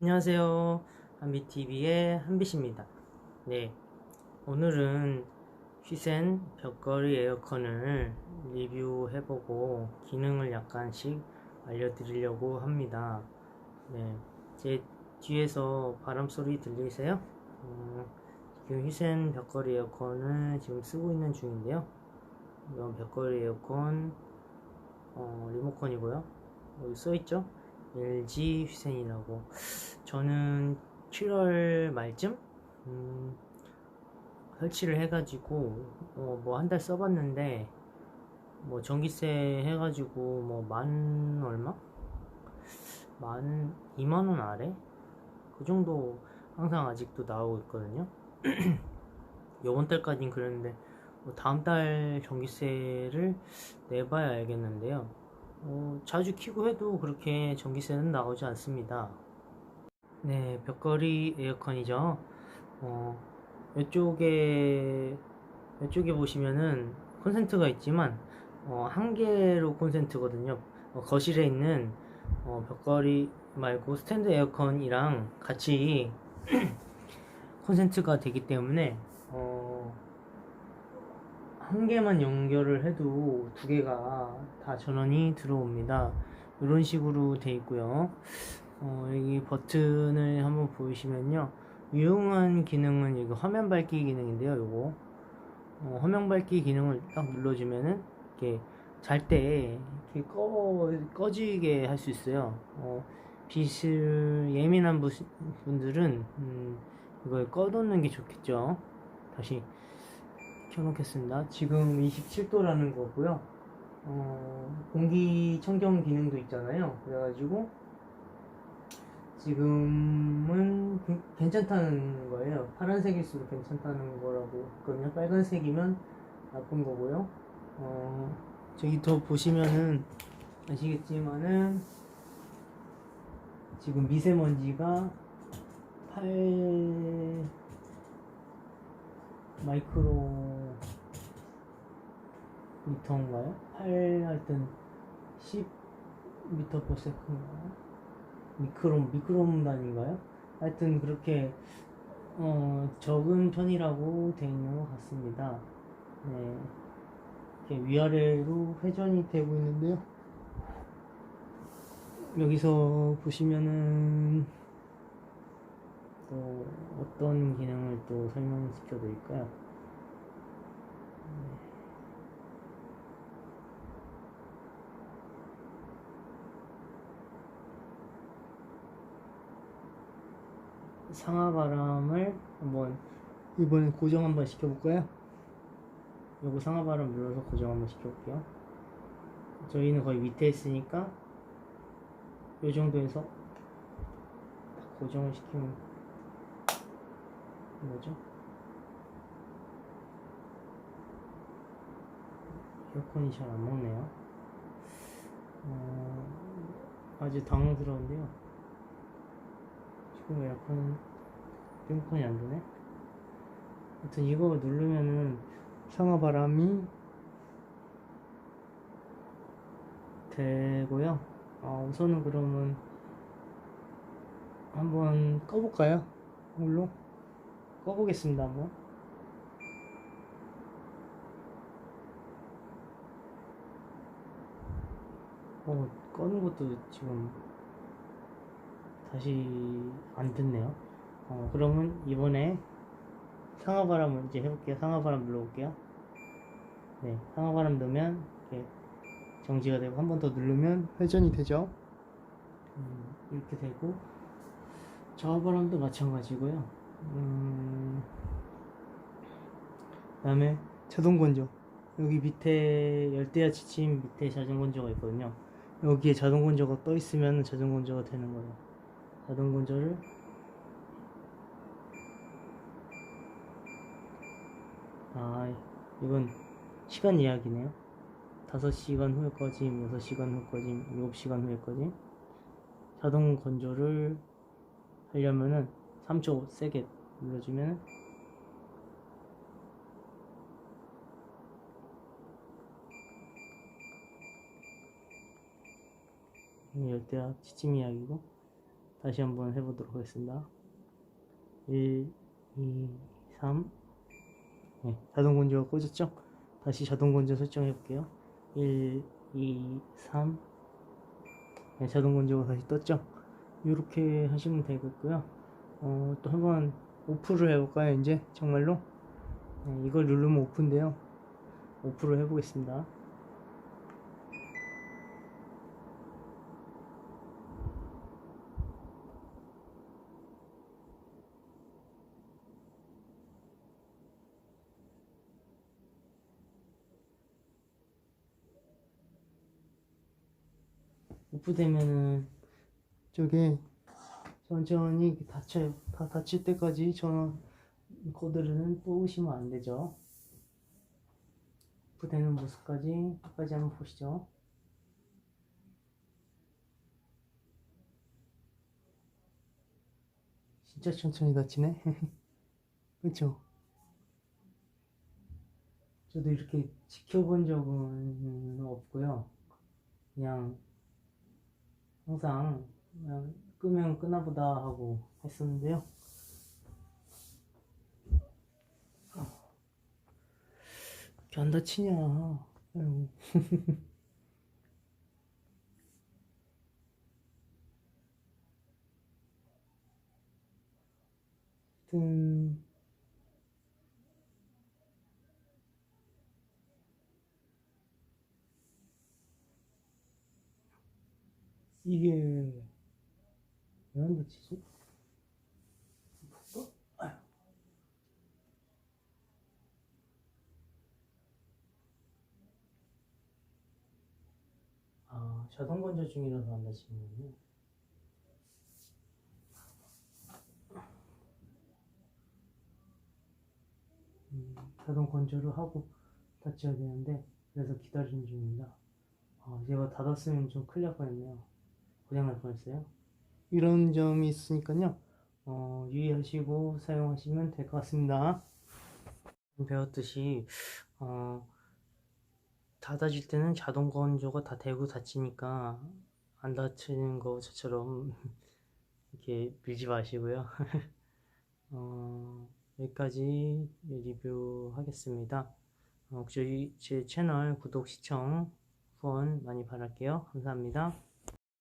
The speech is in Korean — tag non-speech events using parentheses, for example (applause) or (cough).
안녕하세요. 한비TV의 한빛입니다. 네. 오늘은 휘센 벽걸이 에어컨을 리뷰해보고 기능을 약간씩 알려드리려고 합니다. 네. 제 뒤에서 바람 소리 들리세요? 음, 지금 휘센 벽걸이 에어컨을 지금 쓰고 있는 중인데요. 이건 벽걸이 에어컨 어, 리모컨이고요. 여기 써있죠? LG 휘센이라고. 저는 7월 말쯤 음, 설치를 해가지고 어, 뭐한 달 써봤는데 뭐 전기세 해가지고 뭐 만 얼마? 만 2만 원 아래? 그 정도 항상 아직도 나오고 있거든요. (clears throat) 요번 달까진 그랬는데 뭐 다음 달 전기세를 내봐야 알겠는데요. 어, 자주 키고 해도 그렇게 전기세는 나오지 않습니다. 네, 벽걸이 에어컨이죠. 어, 이쪽에, 이쪽에 보시면은 콘센트가 있지만, 어, 한 개로 콘센트거든요. 어, 거실에 있는 어, 벽걸이 말고 스탠드 에어컨이랑 같이 (clears throat) 콘센트가 되기 때문에, 어, 한 개만 연결을 해도 두 개가 다 전원이 들어옵니다. 이런 식으로 돼 있고요. 어, 여기 버튼을 한번 보시면요. 유용한 기능은 이거 화면 밝기 기능인데요. 요거 어, 화면 밝기 기능을 딱 눌러주면은 이렇게 잘 때 이렇게 꺼 꺼지게 할 수 있어요. 어, 빛을 예민한 부, 분들은 음, 이걸 꺼놓는 게 좋겠죠. 다시 켜놓겠습니다. 지금 27도라는 거고요. 어, 공기청정 기능도 있잖아요. 그래가지고 지금은 그- 괜찮다는 거예요. 파란색일수록 괜찮다는 거라고 했거든요. 빨간색이면 나쁜 거고요. 어, 저기 더 보시면은 아시겠지만은 지금 미세먼지가 8 마이크로 미터인가요? 8 하여튼 10 미터 per second인가요? 미크롬 미크롬 단위인가요? 하여튼 그렇게 어, 적은 편이라고 되어 있는 것 같습니다. 네. 이렇게 위아래로 회전이 되고 있는데요. 여기서 보시면은 또 어떤 기능을 또 설명시켜 드릴까요? 상하 바람을 한번 이번에 고정 한번 시켜볼까요? 요거 상하 바람 눌러서 고정 한번 시켜볼게요. 저희는 거의 밑에 있으니까 요 정도에서 딱 고정을 시키면 뭐죠? 에어컨이 잘 안 먹네요. 어, 아주 당황스러운데요. 지금 에어컨 에어컨이 안 되네. 하여튼 이거 누르면은 상하 바람이 되고요. 아, 우선은 그러면 한번 꺼볼까요? 이걸로 꺼보겠습니다. 한번. 어, 꺼는 것도 지금 다시 안 듣네요. 어, 그러면 이번에 상하바람을 이제 해볼게요. 상하바람 눌러볼게요. 네, 상하바람 넣으면 이렇게 정지가 되고 한 번 더 누르면 회전이 되죠. 음, 이렇게 되고 저하바람도 마찬가지고요. 음, 그다음에 자동 건조. 여기 밑에 열대야 지침 밑에 자동 건조가 있거든요. 여기에 자동 건조가 떠 있으면 자동 건조가 되는 거예요. 자동 건조를 아 이건 시간 이야기네요. 5시간 후에 꺼짐 6시간 후 꺼짐 7시간 후에 꺼짐 자동 건조를 하려면은 3초 세게 눌러주면 열대야 지침 이야기고 다시 한번 해보도록 하겠습니다. 1, 2, 3. 네, 자동 건조가 꺼졌죠? 다시 자동 건조 설정해 볼게요. 1, 2, 3. 네, 자동 건조가 다시 떴죠? 이렇게 하시면 되겠고요. 어, 또 한번 오프를 해볼까요? 이제 정말로 네, 이걸 누르면 오프인데요. 오프를 해보겠습니다. 오프되면은 저게 천천히 닫혀요. 다 닫힐 때까지 전원 코드를 뽑으시면 안 되죠. 오프되는 모습까지 끝까지 한번 보시죠. 진짜 천천히 닫히네. (laughs) 그쵸? 저도 이렇게 지켜본 적은 없고요. 그냥 항상 끄면 끄나보다 하고 했었는데요. 이렇게 안 다치냐? 아유. (laughs) 하여튼 이게? 어? 아유. 아, 자동 건조 중이라서 안 다치는군요. 음, 자동 건조를 하고 닫혀야 되는데 그래서 기다리는 중입니다. 아, 제가 닫았으면 좀 큰일 날 뻔했네요. 고장날 뻔했어요. 이런 점이 있으니까요. 어, 유의하시고 사용하시면 될 것 같습니다. 배웠듯이 어, 닫아질 때는 자동 건조가 다 되고 닫히니까 안 닫히는 것처럼 (laughs) 이렇게 밀지 마시고요. (laughs) 어, 여기까지 리뷰하겠습니다. 어, 저희 제 채널 구독, 시청, 후원 많이 바랄게요. 감사합니다.